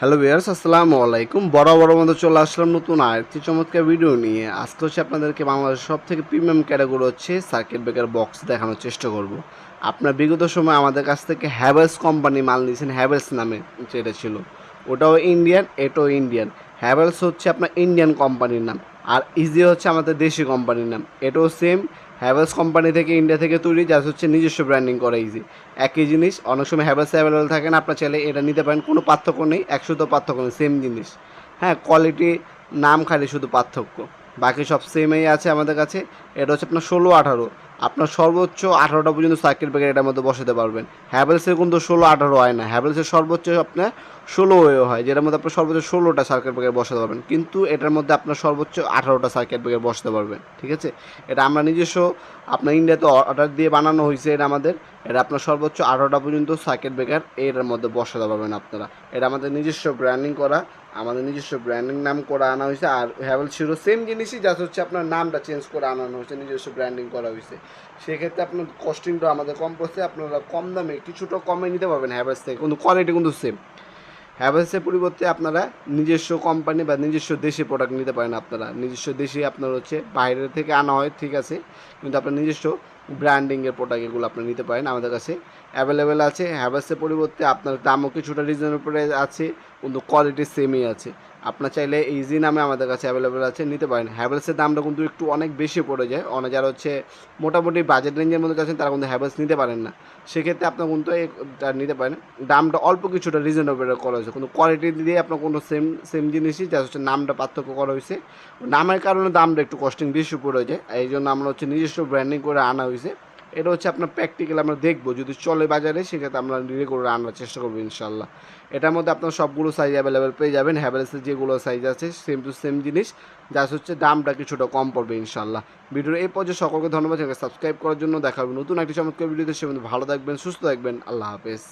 Hello বিয়ার্স আসসালামু আলাইকুম। বড় বড় মতো চলে আসলাম নতুন আরেকটি চমৎকার ভিডিও নিয়ে। আজকে হচ্ছে আপনাদেরকে বাংলাদেশের সব থেকে প্রিমিয়াম ক্যাটাগরি হচ্ছে সার্কিট ব্রেকার বক্স দেখানোর চেষ্টা করব। আপনার বিগত সময় আমাদের কাছ থেকে হ্যাভেলস কোম্পানি মাল নিয়েছেন হ্যাভেলস নামে যেটা ছিল। ওটাও ইন্ডিয়ান এটাও ইন্ডিয়ান হ্যাভেলস হচ্ছে আপনার ইন্ডিয়ান কোম্পানির নাম। আর ইজি হচ্ছে আমাদের দেশি কোম্পানির নাম। এটাও সেম হ্যাভেলস কোম্পানি থেকে ইন্ডিয়া থেকে তৈরি যা হচ্ছে নিজস্ব ব্র্যান্ডিং করা ইজি একই জিনিস, অনেক সময় হ্যাভেলস অ্যাভেলেবেল থাকে না, আপনার চাইলে এটা নিতে পারেন, কোনো পার্থক্য নেই একশো তো পার্থক্য নেই সেম জিনিস। হ্যাঁ কোয়ালিটি নাম খালি শুধু পার্থক্য। বাকি সব সেমই আছে আমাদের কাছে, এটা হচ্ছে আপনার ষোলো আঠারো। আপনার সর্বোচ্চ আঠারোটা পর্যন্ত সার্কিট ব্রেকার এটার মধ্যে বসাতে পারবেন। হ্যাভেলসের কিন্তু ষোলো, আঠারো হয় না। হ্যাভেলসের সর্বোচ্চ আপনার ষোলো ওয়ে হয়, যেটার মধ্যে আপনার সর্বোচ্চ ষোলোটা সার্কিট ব্রেকার বসাতে পারবেন। কিন্তু এটার মধ্যে আপনার সর্বোচ্চ আঠারোটা সার্কিট ব্রেকার বসাতে পারবেন, ঠিক আছে? এটা আমরা নিজস্ব, আপনার ইন্ডিয়াতে অর্ডার দিয়ে বানানো হয়েছে এটা আমাদের। এটা আপনার সর্বোচ্চ আঠারোটা পর্যন্ত সার্কিট ব্রেকার এটার মধ্যে বসাতে পারবেন আপনারা। এটা আমাদের নিজস্ব ব্র্যান্ডিং করা, আমাদের নিজস্ব ব্র্যান্ডিং নাম করে আনা হয়েছে। আর হ্যাভেল ছিল সেম জিনিসই যা হচ্ছে আপনার নামটা চেঞ্জ করে আনানো হয়েছে, নিজস্ব ব্র্যান্ডিং করা হয়েছে। সেক্ষেত্রে আপনার কস্টিংটা আমাদের কম পড়ছে, আপনারা কম দামে, কিছুটা কমে নিতে পারবেন হ্যাভেলস থেকে। কিন্তু কোয়ালিটি কিন্তু সেম হ্যাভেলসের পরিবর্তে আপনারা নিজস্ব কোম্পানি বা নিজস্ব দেশে প্রোডাক্ট নিতে পারেন আপনারা। নিজস্ব দেশে আপনার হচ্ছে বাইরে থেকে আনা হয়, ঠিক আছে। কিন্তু আপনার নিজস্ব ব্র্যান্ডিংয়ের প্রোডাক্ট এগুলো আপনি নিতে পারেন আমাদের কাছে অ্যাভেলেবেল আছে। হ্যাভেলসের পরিবর্তে আপনার দামও কিছুটা রিজনেবল আছে, কিন্তু কোয়ালিটি সেমই আছে। আপনার চাইলে ইজি নামে আমাদের কাছে অ্যাভেলেবেল আছে, নিতে পারেন। হ্যাভেলসের দামটা কিন্তু একটু অনেক বেশি পড়ে যায়। অনেক যারা হচ্ছে মোটামুটি বাজেট রেঞ্জের মধ্যে আছেন তারা কিন্তু হ্যাভেলস নিতে পারেন না। সেক্ষেত্রে আপনার কিন্তু নিতে পারেন। দামটা অল্প কিছুটা রিজনেবল করা হয়েছে, কিন্তু কোয়ালিটি দিয়ে আপনার কোনো সেম সেম জিনিসই যা হচ্ছে নামটা পার্থক্য করা হয়েছে। নামের কারণে দামটা একটু কস্টিং বেশি পড়ে যায়। এই জন্য আমরা হচ্ছে নিজস্ব ব্র্যান্ডিং করে আনা হয়েছে। এটা হচ্ছে আপনার প্র্যাকটিক্যাল আমরা দেখব। যদি চলে বাজারে, সেক্ষেত্রে আমরা রেগুলার করে আনার চেষ্টা করব ইনশাল্লাহ এটার মধ্যে আপনার সবগুলো সাইজ অ্যাভেলেবেল পেয়ে যাবেন। হ্যাভেলসের যেগুলো সাইজ আছে সেম টু সেম জিনিস। যা হচ্ছে দামটা কিছুটা কম পড়বে ইনশাল্লাহ ভিডিওর এই পর্যায়ে সকলকে ধন্যবাদ। সাবস্ক্রাইব করার জন্য দেখাবেন নতুন একটি চমৎকার ভিডিওতে। সে ভালো থাকবেন, সুস্থ থাকবেন। আল্লাহ হাফেজ।